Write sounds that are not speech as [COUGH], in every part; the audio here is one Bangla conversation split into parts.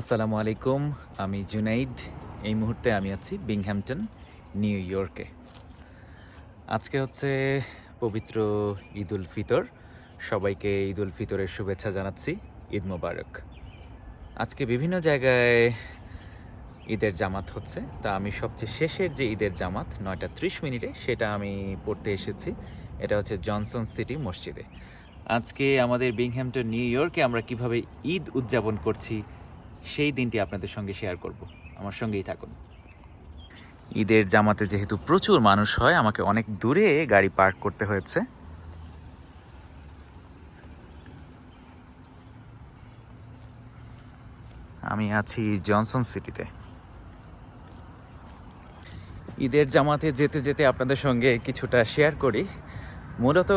আসসালামু আলাইকুম, আমি জুনাইদ। এই মুহূর্তে আমি আছি বিংহ্যাম্পটন নিউ ইয়র্কে। আজকে হচ্ছে পবিত্র ঈদ উল ফিতর। সবাইকে ঈদ উল ফিতরের শুভেচ্ছা জানাচ্ছি, ঈদ মোবারক। আজকে বিভিন্ন জায়গায় ঈদের জামাত হচ্ছে, তা আমি সবচেয়ে শেষের যে ঈদের জামাত, নয়টা ত্রিশ মিনিটে, সেটা আমি পড়তে এসেছি। এটা হচ্ছে জনসন সিটি মসজিদে। আজকে আমাদের বিংহ্যাম্পটন নিউ ইয়র্কে আমরা কীভাবে ঈদ উদযাপন করছি সেই দিনটি আপনাদের সঙ্গে শেয়ার করব। আমার সঙ্গেই থাকুন। ঈদের জামাতে যেহেতু প্রচুর মানুষ হয় আমাকে অনেক দূরে গাড়ি পার্ক করতে হয়েছে। আমি আছি জনসন সিটিতে। ঈদের জামাতে যেতে যেতে আপনাদের সঙ্গে কিছুটা শেয়ার করি। মূলত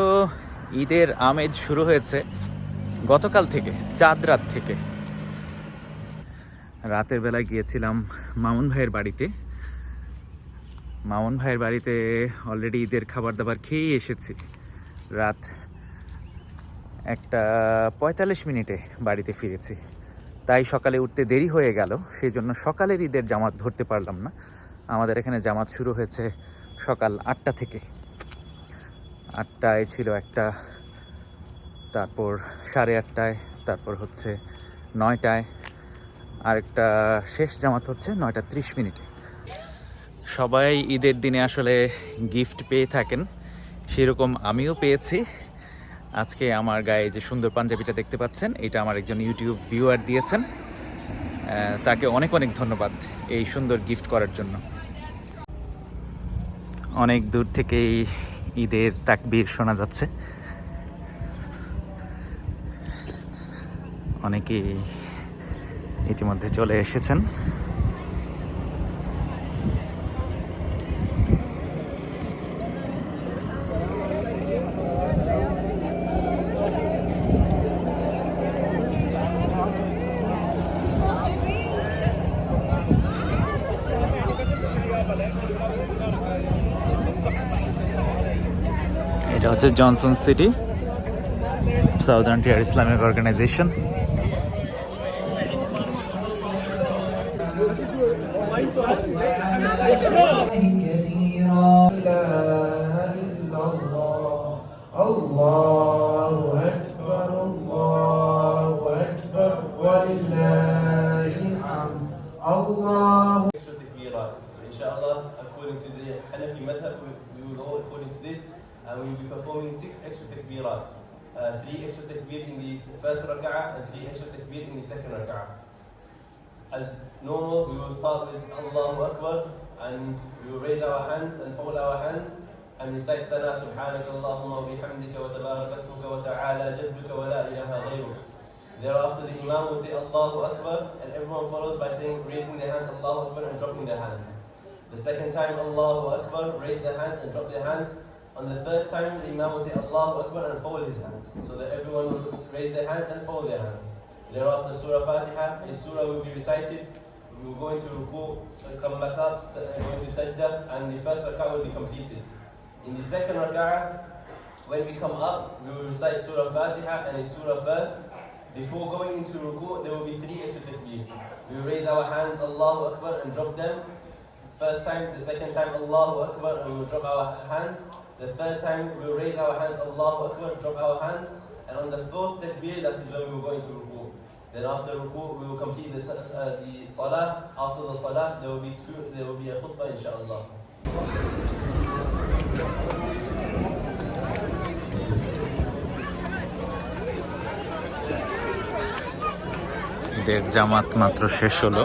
ঈদের আমেজ শুরু হয়েছে গতকাল থেকে চাঁদ রাত থেকে। রাতের বেলায় গিয়েছিলাম মামুন ভাইয়ের বাড়িতে। মামুন ভাইয়ের বাড়িতে অলরেডি ঈদের খাবার দাবার খেয়েই এসেছি। রাত একটা পঁয়তাল্লিশ মিনিটে বাড়িতে ফিরেছি। তাই সকালে উঠতে দেরি হয়ে গেল সেই জন্য সকালের ঈদের জামাত ধরতে পারলাম না। আমাদের এখানে জামাত শুরু হয়েছে সকাল আটটা থেকে। আটটায় ছিল একটা, তারপর সাড়ে আটটায়, তারপর হচ্ছে নয়টায়। আরেকটা শেষ জামাত হচ্ছে নয়টা ত্রিশ মিনিটে। সবাই ঈদের দিনে আসলে গিফট পেয়ে থাকেন, সেরকম আমিও পেয়েছি। আজকে আমার গায়ে যে সুন্দর পাঞ্জাবিটা দেখতে পাচ্ছেন, এটা আমার একজন ইউটিউব ভিউয়ার দিয়েছেন। তাকে অনেক অনেক ধন্যবাদ এই সুন্দর গিফট করার জন্য। অনেক দূর থেকেই ঈদের তাকবীর শোনা যাচ্ছে। অনেকেই ইতিমধ্যে চলে এসেছেন। এটা হচ্ছে Johnson City southern tier Islamic organisation. Takbirat. Uh, three extra takbir in the first and three extra takbir in the second rak'ah. As normal, we will start with Allahu Akbar, and we will raise our hands and fold our hands, and recite Sana Subhanaka Allahumma wa bihamdika wa tabarak asmuka wa ta'ala jadduka wa la ilaha ghayruk. Thereafter, the Imam will say Allahu Akbar, and everyone follows by saying, raising their hands, Allahu Akbar, and dropping their hands. The second time, Allahu Akbar, raise their hands and drop their hands. On the third time, the Imam will say Allahu Akbar and fold his hands, so that everyone will raise their hands and fold their hands. Thereafter, Surah Fatiha, a surah will be recited. We will go into ruku, come back up, uh, go into sajda, and the first rak'ah will be completed. In the second rak'ah, when we come up, we will recite Surah Fatiha and a surah first. Before going into ruku, there will be three extra takbeers. We will raise our hands, Allahu Akbar, and drop them. First time, the second time, Allahu Akbar, and we will drop our hands. The third time, we will raise our hands, Allahu Akbar, drop our hands. And on the fourth takbir, that is when we will go into ruku. Then after ruku, we will complete the, uh, the salah. After the salah, there will be two, there will be a khutbah, inshallah. ঈদের জামাত মাত্র শেষ হলো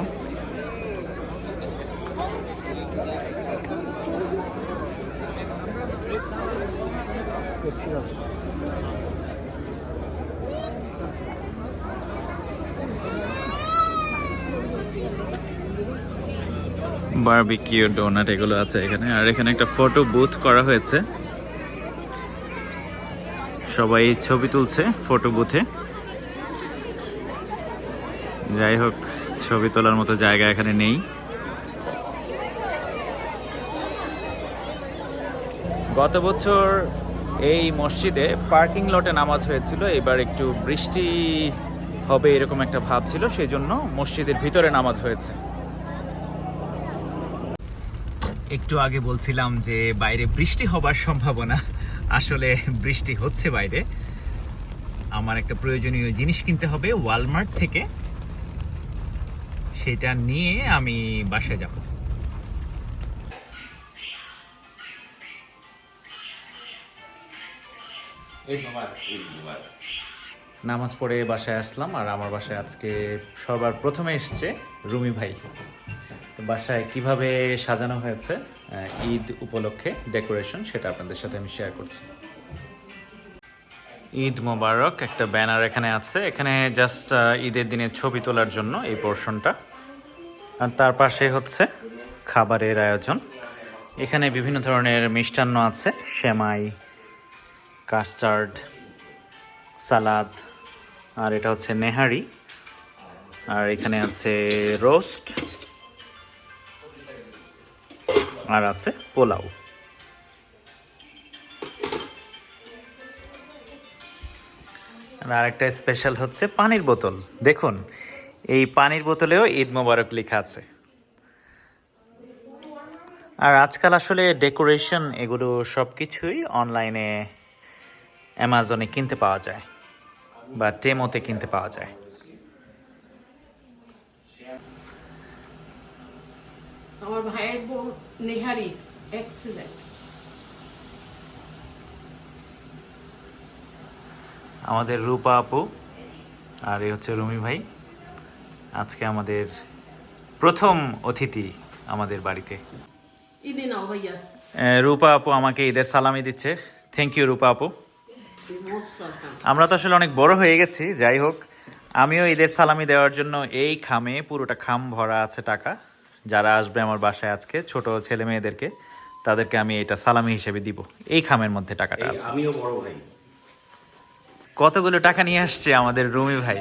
বারবিকিউ, ডোনাট এগুলো আছে এখানে। আর এখানে একটা ফটো বুথ করা হয়েছে। সবাই ছবি তুলছে ফটো বুথে যাই হোক, ছবি তোলার মতো জায়গা এখানে নেই। গত বছর এই মসজিদে পার্কিং লটে নামাজ হয়েছিল। এবার একটু বৃষ্টি হবে এরকম একটা ভাব ছিল সেই জন্য মসজিদের ভিতরে নামাজ হয়েছে। একটু আগে বলছিলাম যে বাইরে বৃষ্টি হবার সম্ভাবনা। আসলে বৃষ্টি হচ্ছে বাইরে। আমার একটা প্রয়োজনীয় জিনিস কিনতে হবে ওয়ালমার্ট থেকে। সেটা নিয়ে আমি বাসায় যাব। নামাজ পড়ে বাসায় আসলাম আর আমার বাসায় আজকে সবার প্রথমে এসছে রুমি ভাই। বাসায় কীভাবে সাজানো হয়েছে ঈদ উপলক্ষে ডেকোরেশন সেটা আপনাদের সাথে আমি শেয়ার করছি। ঈদ মোবারক, একটা ব্যানার এখানে আছে। এখানে জাস্ট ঈদের দিনে ছবি তোলার জন্য এই পোর্শনটা আর তার পাশে হচ্ছে খাবারের আয়োজন। এখানে বিভিন্ন ধরনের মিষ্টান্ন আছে, সেমাই, কাস্টার্ড, সালাদ, আর এটা হচ্ছে নেহারি। আর এখানে আছে রোস্ট। আর আছে পোলাও। আর আরেকটা স্পেশাল হচ্ছে পানির বোতল। দেখুন, এই পানির বোতলেও ঈদ মোবারক লেখা আছে। আর আজকাল আসলে ডেকোরেশন এগুলো সব কিছুই অনলাইনে অ্যামাজনে কিনতে পাওয়া যায় বা টেমোতে কিনতে পাওয়া যায়। আমার ভাইয়ের বউ নেহারি এক্সিলেন্ট আমাদের রূপা আপু আর এই হচ্ছে রুমি ভাই। আজকে আমাদের প্রথম অতিথি আমাদের বাড়িতে। ইদি নাও ভাইয়া। রূপা আপু আমাকে ঈদের সালামি দিচ্ছে। থ্যাংক ইউ রূপা আপু। আমরা তো আসলে অনেক বড় হয়ে গেছি যাই হোক। আমিও ঈদের সালামি দেওয়ার জন্য এই খামে পুরোটা খাম ভরা আছে টাকা। যারা আসবে আমার বাসায় আজকে ছোট ছেলে মেয়েদেরকে তাদেরকে আমি এটা সালামি হিসেবে দিব। এই খামের মধ্যে টাকাটা আছে। আমিও বড় ভাই। কতগুলো টাকা নিয়ে আসছে আমাদের রুমি ভাই?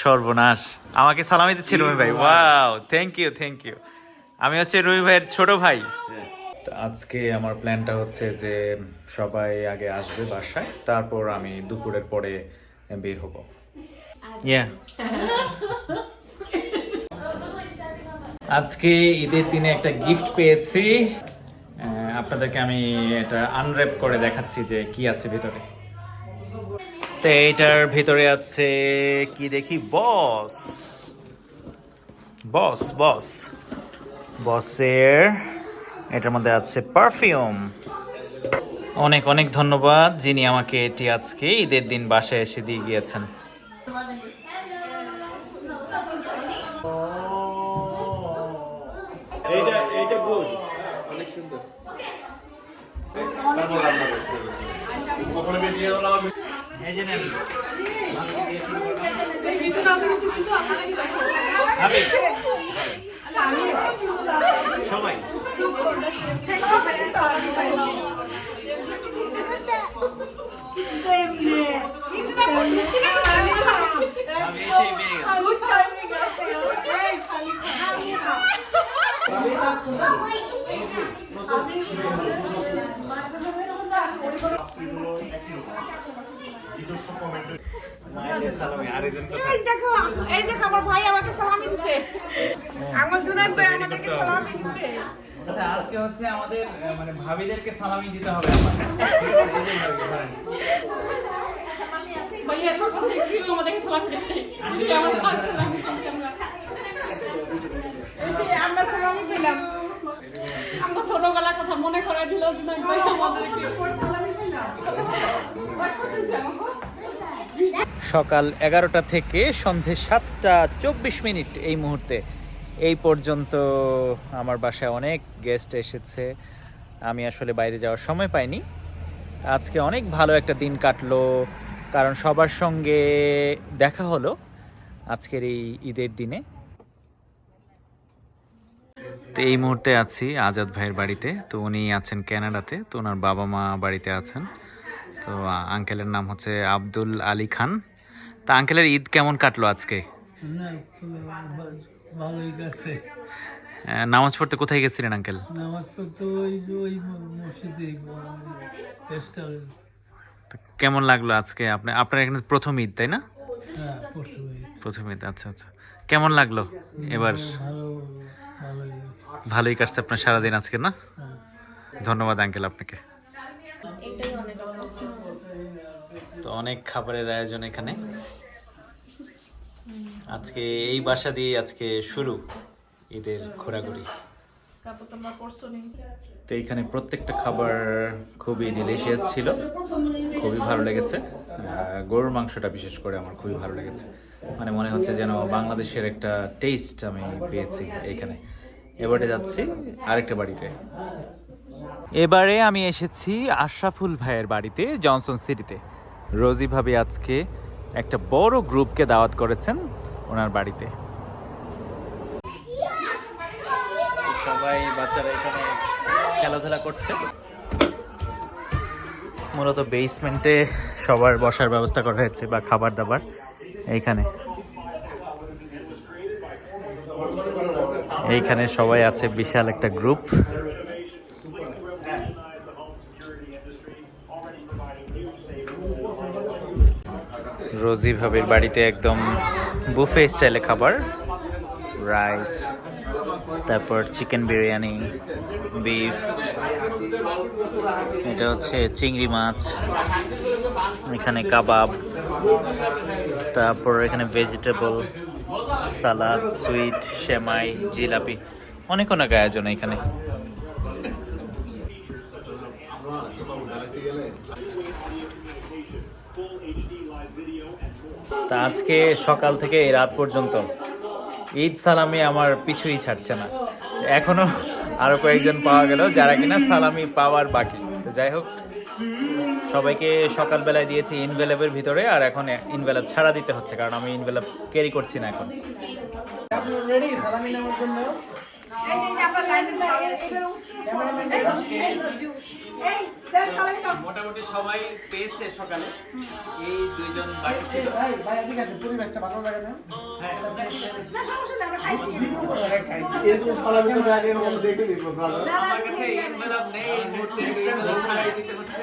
সর্বনাশ। আমাকে সালামি দিচ্ছে রুমি ভাই। Wow thank you thank you আমি হচ্ছে রুমি ভাইয়ের ছোট ভাই। তো আজকে আমার প্ল্যানটা হচ্ছে যে সবাই আগে আসবে বাসায় তারপর আমি দুপুরের পরে বের হব। ইয়া [LAUGHS] আজকে ঈদের দিনে একটা গিফট পেয়েছি। আপনাদেরকে আমি এটা আনর্যাপ করে দেখাচ্ছি যে কি আছে ভিতরে। তো এইটার ভিতরে আছে, কি দেখি? বস। বস বস। বসের, এটার মধ্যে আছে পারফিউম অনেক অনেক ধন্যবাদ যিনি আমাকে এটি আজকে ঈদের দিন বাসায় এসে দিয়ে গিয়েছেন। অনেক সুন্দর। সবাই। আমি এসেই পেয়ে গেলাম। মায়ের সালামি, আরেকজন কোথায়? এই দেখো এই দেখো আমার ভাই আমাকে সালামি দিছে। আমার জুনাইদ ভাই আমাদেরকে সালামি দিছে। আচ্ছা আজকে হচ্ছে আমাদের মানে ভাবিদেরকে সালামি দিতে হবে। ভাইয়া সব আমাদেরকে সালামি আমরা এই যে আমরা সালামি দিলাম আমরা ছোটবেলার কথা ভাই দিলাম সকাল এগারোটা থেকে সন্ধে সাতটা চব্বিশ মিনিট এই মুহূর্তে। এই পর্যন্ত আমার বাসায় অনেক গেস্ট এসেছে। আমি আসলে বাইরে যাওয়ার সময় পাইনি। আজকে অনেক ভালো একটা দিন কাটলো কারণ সবার সঙ্গে দেখা হলো আজকের এই ঈদের দিনে। তো এই মুহূর্তে আছি আজাদ ভাইয়ের বাড়িতে। তো উনি আছেন কানাডাতে তো ওনার বাবা মা বাড়িতে আছেন। তো আঙ্কেলের নাম হচ্ছে আব্দুল আলী খান। তা আঙ্কেলের ঈদ কেমন কাটলো আজকে? নামাজ পড়তে কোথায় গেছিলেন আঙ্কেল? নামাজ পড়তে ওই ওই মসজিদে কেমন লাগল আজকে? আপনি আপনার এখানে প্রথম ঈদ তাই না? হ্যাঁ। প্রথম ঈদ। আচ্ছা আচ্ছা। কেমন লাগল? এবার ভালোই কাটছে আপনার সারাদিন আজকে, না? ধন্যবাদ, আঙ্কেল, আপনাকে। তো অনেক খাবারের আয়োজন এখানে। আজকে এই বাসা দিয়ে আজকে শুরু ঈদের ঘোরাঘুরি। তো এখানে প্রত্যেকটা খাবার খুবই ডিলিশিয়াস ছিল। খুবই ভালো লেগেছে। গরুর মাংসটা বিশেষ করে আমার খুবই ভালো লেগেছে। মানে মনে হচ্ছে যেন বাংলাদেশের একটা টেস্ট আমি পেয়েছি এখানে। এবারে যাচ্ছি আরেকটা বাড়িতে। এবারে আমি এসেছি আশরাফুল ভাইয়ের বাড়িতে জনসন সিটিতে রোজি ভাবি আজকে একটা বড় গ্রুপকে দাওয়াত করেছেন ওনার বাড়িতে। সবাই বাচ্চারা এখানে খেলাধুলা করছে। মূলত বেসমেন্টে সবার বসার ব্যবস্থা করা হয়েছে বা খাবার দাবার। এইখানে। এইখানে সবাই আছে, বিশাল একটা গ্রুপ রোজি ভাবির বাড়িতে একদম বুফে স্টাইলে খাবার। রাইস তারপর চিকেন বিরিয়ানি বিফ এটা হচ্ছে চিংড়ি মাছ, এখানে কাবাব। তারপর এখানে ভেজিটেবল সালাদ সুইট সেমাই জিলাপি, অনেক অনেক আয়োজন এখানে। তা আজকে সকাল থেকে রাত পর্যন্ত ঈদ সালামি আমার পিছুই ছাড়ছে না। এখনও আরও কয়েকজন পাওয়া গেল যারা কিনা সালামি পাওয়ার বাকি। তো যাই হোক। সবাইকে সকালবেলায় দিয়েছি ইনভেলপের ভিতরে আর এখন ইনভেলেব ছাড়া দিতে হচ্ছে কারণ আমি ইনভেলপ ক্যারি করছি না এখন। মোটামুটি সবাই পেয়েছে সকালে। এই দুইজন বাকি ছিল। পরিবেশটা ভালো লাগে না? আমার কাছে ইনভেলপ নেই এই মুহূর্তে ইনভেলপ ছাড়াই দিতে হচ্ছে।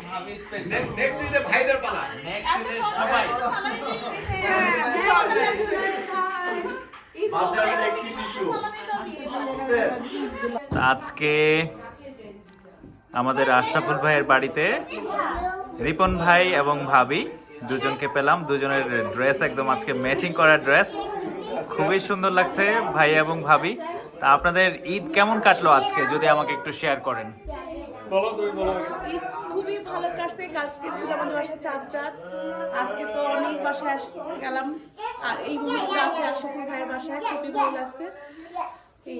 নেক্সট ঈদের সবাই তা আজকে আমাদের আশরাফুল ভাইয়ের বাড়িতে রিপন ভাই এবং ভাবি দুজনকে পেলাম। দুজনের ড্রেস একদম আজকে ম্যাচিং করা ড্রেস খুবই সুন্দর লাগছে ভাই এবং ভাবি। তা আপনাদের ঈদ কেমন কাটলো আজকে? যদি আমাকে একটু শেয়ার করেন। ঈদ খুবই ভালো কাটছে। কালকে ছিল আমাদের বাসায় চাঁদ রাত। আজকে তো অনেক বাসায় গেলাম। আর এই মুহূর্তে আছে আশাফুল ভাইয়ের বাসায়। খুবই ভালো লাগছে। কি।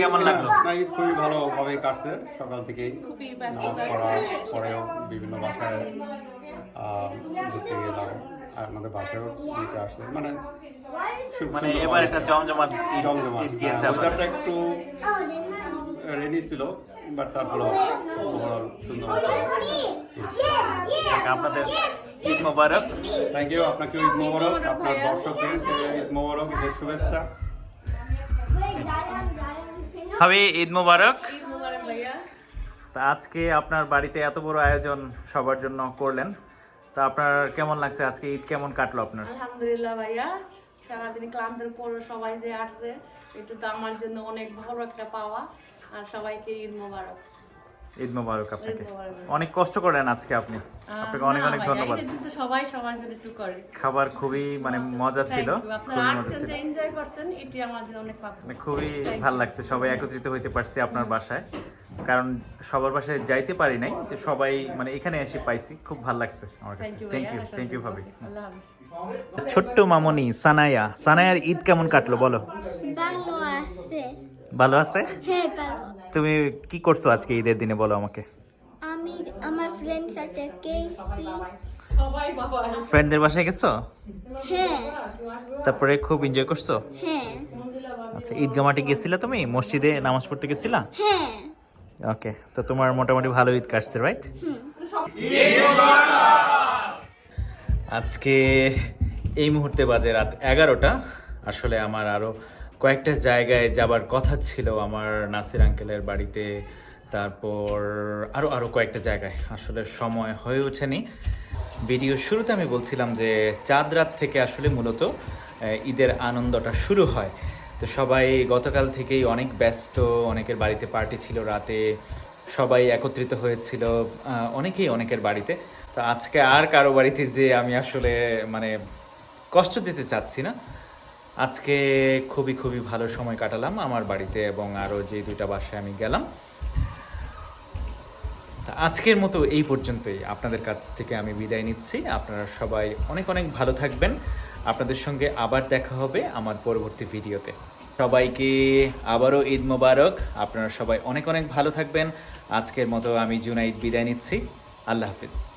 কেমন লাগল? ঈদ খুবই ভালোভাবে কাটছে সকাল থেকেই। খুবই নামাজ পড়ার পরেও বিভিন্ন বাসায় ঘুরতে গেলাম আর আমাদের বাসায়ও দিতে আসছে মানে মানে এবার একটা জমজমাট জমজমাট গিয়েছে হ্যাঁ, একটু রেনি ছিল বাট overall সুন্দর আপনাদের ঈদ মোবারক। থ্যাংক ইউ আপনাকে ঈদ মোবারক। আপনার। দর্শকদের ঈদ মোবারক ঈদের শুভেচ্ছা। ভাবি ঈদ মোবারক। তা আজকে আপনার বাড়িতে এত বড় আয়োজন সবার জন্য করলেন। তা আপনার কেমন লাগছে? আজকে ঈদ কেমন কাটলো আপনার? আলহামদুলিল্লাহ ভাইয়া। সারাদিন ক্লান্তের পর সবাই যে আসছে এটা তো আমার জন্য অনেক ভালো একটা পাওয়া। আর সবাইকে ঈদ মোবারক। ঈদ মোবারক আপনাকে। অনেক কষ্ট করেন আজকে আপনি। আপনাকে অনেক অনেক ধন্যবাদ। কিন্তু সবাই সবার জন্য একটু করে। খাবার খুবই মানে মজা ছিল আপনারা আসছেন যে এনজয় করছেন এটি আমার জন্য অনেক মানে খুবই ভালো লাগছে সবাই একত্রিত হইতে পারছি আপনার বাসায়। কারণ সবার বাসায় যাইতে পারি নাই তো সবাই মানে এখানে এসে পাইছি খুব ভালো লাগছে আমার কাছে। থ্যাংক ইউ থ্যাংক ইউ ভাবি। ছোট্ট মামনি সানায়া। সানায়ার ঈদ কেমন কাটলো বলো। ভালো আছে। ভালো আছে? হ্যাঁ ভালো। তুমি কি করছ আজকে ঈদের দিনে বলো আমাকে? আমি আমার ফ্রেন্ড সাথে গেছি সবাই বাবা। ফ্রেন্ডদের বাসায় গেছো? হ্যাঁ। তারপরে খুব এনজয় করছ? হ্যাঁ। আচ্ছা ঈদগা মাঠে গেছিলা তুমি? মসজিদে নামাজ পড়তে গেছিলা? হ্যাঁ। ওকে তো তোমার মোটামুটি ভালো ঈদ কাটছে রাইট আজকে এই মুহূর্তে বাজে রাত এগারোটা। আসলে আমার আরও কয়েকটা জায়গায় যাবার কথা ছিল আমার নাসির আঙ্কেলের বাড়িতে। তারপর আরও আরও কয়েকটা জায়গায়। আসলে সময় হয়ে ওঠেনি। ভিডিও শুরুতে আমি বলছিলাম যে চাঁদ রাত থেকে আসলে মূলত ঈদের আনন্দটা শুরু হয়। তো সবাই গতকাল থেকেই অনেক ব্যস্ত, অনেকের বাড়িতে পার্টি ছিল রাতে, সবাই একত্রিত হয়েছিল অনেকেই অনেকের বাড়িতে। তো আজকে আর কারও বাড়িতে যে আমি আসলে মানে কষ্ট দিতে চাচ্ছি না। আজকে খুবই খুবই ভালো সময় কাটালাম আমার বাড়িতে এবং আরও যে দুইটা বাসায় আমি গেলাম। তা আজকের মতো এই পর্যন্তই। আপনাদের কাছ থেকে আমি বিদায় নিচ্ছি। আপনারা সবাই অনেক অনেক ভালো থাকবেন। আপনাদের সঙ্গে আবার দেখা হবে আমার পরবর্তী ভিডিওতে। সবাইকে আবারও ঈদ মোবারক। আপনারা সবাই অনেক অনেক ভালো থাকবেন। আজকের মতো আমি জুনাইদ বিদায় নিচ্ছি। আল্লাহ হাফিজ।